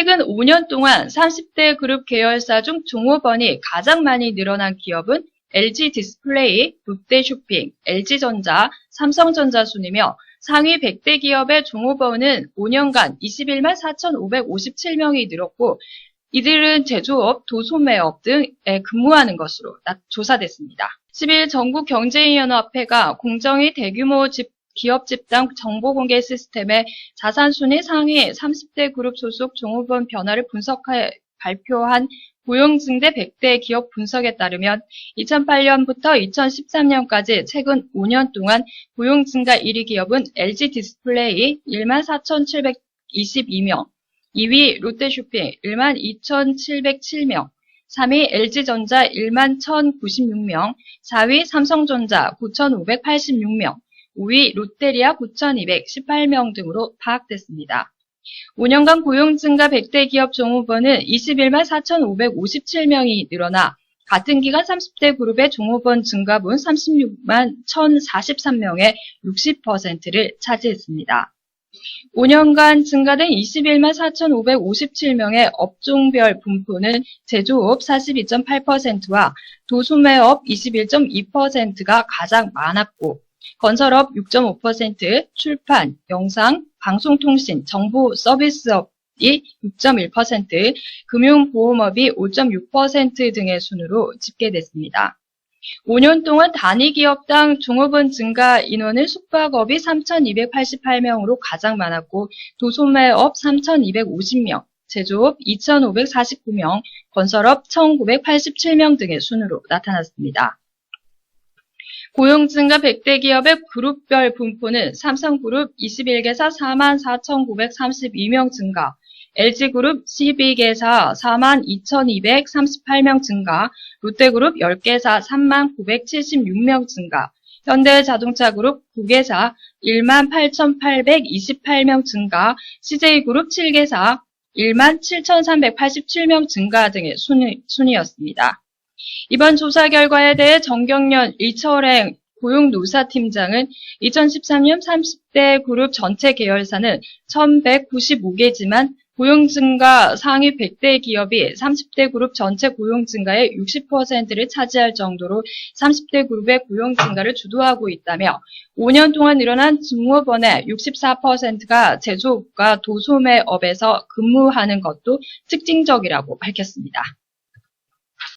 최근 5년 동안 30대 그룹 계열사 중 종업원이 가장 많이 늘어난 기업은 LG 디스플레이, 롯데쇼핑, LG전자, 삼성전자 순이며 상위 100대 기업의 종업원은 5년간 21만 4,557명이 늘었고 이들은 제조업, 도소매업 등에 근무하는 것으로 조사됐습니다. 10일 전국경제인연합회가 공정위 대규모 집 기업 집단 정보 공개 시스템의 자산 순위 상위 30대 그룹 소속 종업원 변화를 분석해 발표한 고용 증대 100대 기업 분석에 따르면 2008년부터 2013년까지 최근 5년 동안 고용 증가 1위 기업은 LG 디스플레이 14,722명, 2위 롯데쇼핑 12,707명, 3위 LG전자 11,096명, 4위 삼성전자 9,586명, 5위 롯데리아 9,218명 등으로 파악됐습니다. 5년간 고용 증가 100대 기업 종업원은 21만 4,557명이 늘어나 같은 기간 30대 그룹의 종업원 증가분 36만 1,043명의 60%를 차지했습니다. 5년간 증가된 21만 4,557명의 업종별 분포는 제조업 42.8%와 도소매업 21.2%가 가장 많았고 건설업 6.5%, 출판, 영상, 방송통신, 정보 서비스업이 6.1%, 금융보험업이 5.6% 등의 순으로 집계됐습니다. 5년 동안 단위 기업당 종업원 증가 인원은 숙박업이 3,288명으로 가장 많았고 도소매업 3,250명, 제조업 2,549명, 건설업 1,987명 등의 순으로 나타났습니다. 고용 증가 100대 기업의 그룹별 분포는 삼성그룹 21개사 44,932명 증가, LG그룹 12개사 42,238명 증가, 롯데그룹 10개사 39,976명 증가, 현대자동차그룹 9개사 18,828명 증가, CJ그룹 7개사 17,387명 증가 등의 순위, 순이었습니다. 이번 조사 결과에 대해 정경련 이철행 고용노사팀장은 2013년 30대 그룹 전체 계열사는 1195개지만 고용 증가 상위 100대 기업이 30대 그룹 전체 고용 증가의 60%를 차지할 정도로 30대 그룹의 고용 증가를 주도하고 있다며 5년 동안 늘어난 증업원의 64%가 제조업과 도소매업에서 근무하는 것도 특징적이라고 밝혔습니다.